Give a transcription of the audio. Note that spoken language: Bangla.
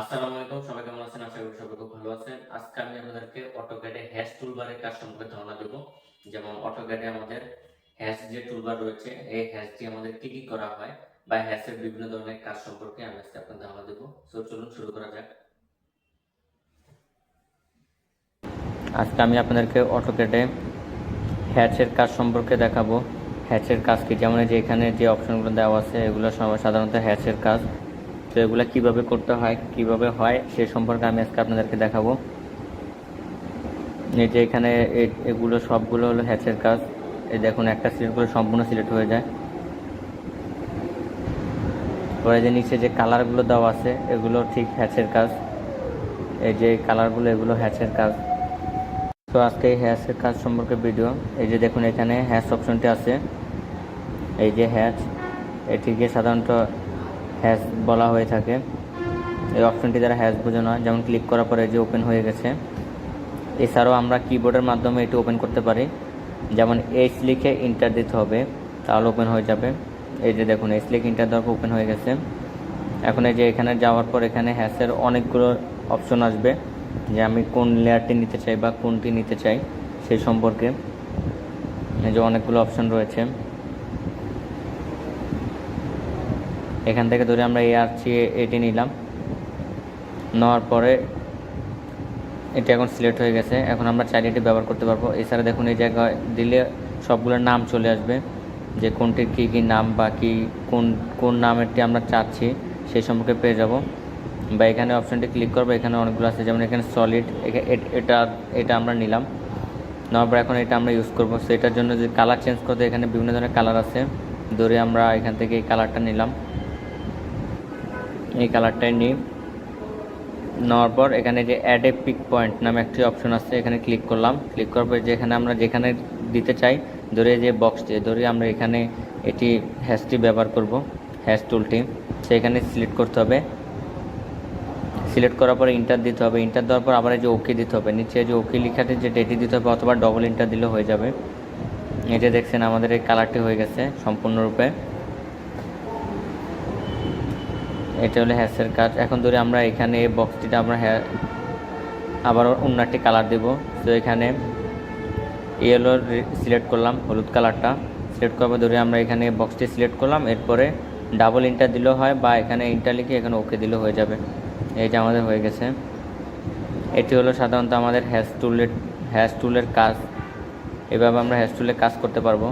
আসসালামু আলাইকুম, সবাই কেমন আছেন? আশা করি সবাই খুব ভালো আছেন। আজকে আমি আপনাদেরকে অটোক্যাডে হ্যাশ টুলবারের কাজ সম্পর্কে ধারণা দেব। যেমন অটোক্যাডে আমাদের হ্যাশ যে টুলবার রয়েছে, এই হ্যাশ আমাদের কি কি করা হয় বা হ্যাশের বিভিন্ন ধরনের কাজ সম্পর্কে আমি আজকে আপনাদের ধারণা দেব। সো চলুন শুরু করা যাক। আজকে আমি আপনাদেরকে অটোক্যাডে হ্যাচের কাজ সম্পর্কে দেখাবো। হ্যাচের কাজ কি? যেমন যে এখানে যে অপশনগুলো দেওয়া আছে, এগুলো সাধারণত হ্যাচের কাজ। তো এগুলো কীভাবে করতে হয়, কীভাবে হয়, সে সম্পর্কে আমি আজকে আপনাদেরকে দেখাবো। এই যে এখানে এগুলো সবগুলো হলো হ্যাচের কাজ। এই দেখুন, একটা সিলেক্ট করে সম্পূর্ণ সিলেক্ট হয়ে যায়। পরে যে নিচে যে কালারগুলো দেওয়া আছে, এগুলো ঠিক হ্যাচের কাজ। এই যে কালারগুলো, এগুলো হ্যাচের কাজ। তো আজকে এই হ্যাচের কাজ সম্পর্কে ভিডিও। এই যে দেখুন, এখানে হ্যাচ অপশনটি আছে। এই যে হ্যাচ, এটিকে সাধারণত হ্যাশ বলা হয়ে থাকে। এই অপশনটি দ্বারা হ্যাশ বোঝানো হয়। যেমন ক্লিক করার পরে যে ওপেন হয়ে গেছে। এছাড়াও আমরা কিবোর্ডের মাধ্যমে এটি ওপেন করতে পারি। যেমন এইচ লিখে ইন্টার দিতে হবে, তাহলে ওপেন হয়ে যাবে। এই যে দেখুন এইচ লিখে ইন্টার দেওয়ার ওপেন হয়ে গেছে। এখন এই যে এখানে যাওয়ার পর এখানে হ্যাশের অনেকগুলো অপশন আসবে। যে আমি কোন লেয়ারটি নিতে চাই বা কোনটি নিতে চাই সেই সম্পর্কে। যে অনেকগুলো অপশন রয়েছে। এখান থেকে ধরে আমরা এই আরছি এটি নিলাম। নেওয়ার পরে এটি এখন সিলেক্ট হয়ে গেছে। এখন আমরা চাইলে এটি ব্যবহার করতে পারব। এছাড়া দেখুন, এই জায়গায় দিলে সবগুলোর নাম চলে আসবে, যে কোনটির কী কী নাম বা কী কোন কোন নামেরটি আমরা চাচ্ছি, সেই সম্পর্কে পেয়ে যাব। বা এখানে অপশনটি ক্লিক করব, এখানে অনেকগুলো আছে। যেমন এখানে সলিড এটা এটা আমরা নিলাম। নেওয়ার পর এখন এটা আমরা ইউজ করব। সেটার জন্য যে কালার চেঞ্জ করতে এখানে বিভিন্ন ধরনের কালার আছে। ধরে আমরা এখান থেকে এই কালারটা নিলাম। এই কালারটাই নিই। নেওয়ার পর এখানে যে অ্যাড এ পিক পয়েন্ট নামে একটি অপশন আছে, এখানে ক্লিক করলাম। ক্লিক করার পর যেখানে আমরা যেখানে দিতে চাই, ধরে যে বক্সটি ধরে আমরা এখানে এটি হ্যাশটি ব্যবহার করব হ্যাশ টুলটি সেখানে সিলেক্ট করতে হবে। সিলেক্ট করার পরে ইন্টার দিতে হবে। ইন্টার দেওয়ার পর আবার যে ওকে দিতে হবে। নিচে যে ওকে লেখাতে যে ডেটি দিতে হবে, অথবা ডবল ইন্টার দিলে হয়ে যাবে। যে দেখছেন, আমাদের এই কালারটি হয়ে গেছে সম্পূর্ণরূপে। এটা হলো হ্যাশের কাজ। এখন ধরে আমরা এখানে এই বক্সটিতে আমরা আবার অন্য একটি কালার দেব। তো এখানে ইয়েলো সিলেক্ট করলাম, হলুদ কালারটা সিলেক্ট করার ধরে আমরা এখানে বক্সটি সিলেক্ট করলাম। এরপরে ডাবল ইন্টার দিলেও হয় বা এখানে ইন্টার লিখে এখানে ওকে দিলেও হয়ে যাবে। এই যে আমাদের হয়ে গেছে। এটি হলো সাধারণত আমাদের হ্যাশ টুলের হ্যাশ টুলের কাজ। এভাবে আমরা হ্যাশ টুলের কাজ করতে পারব।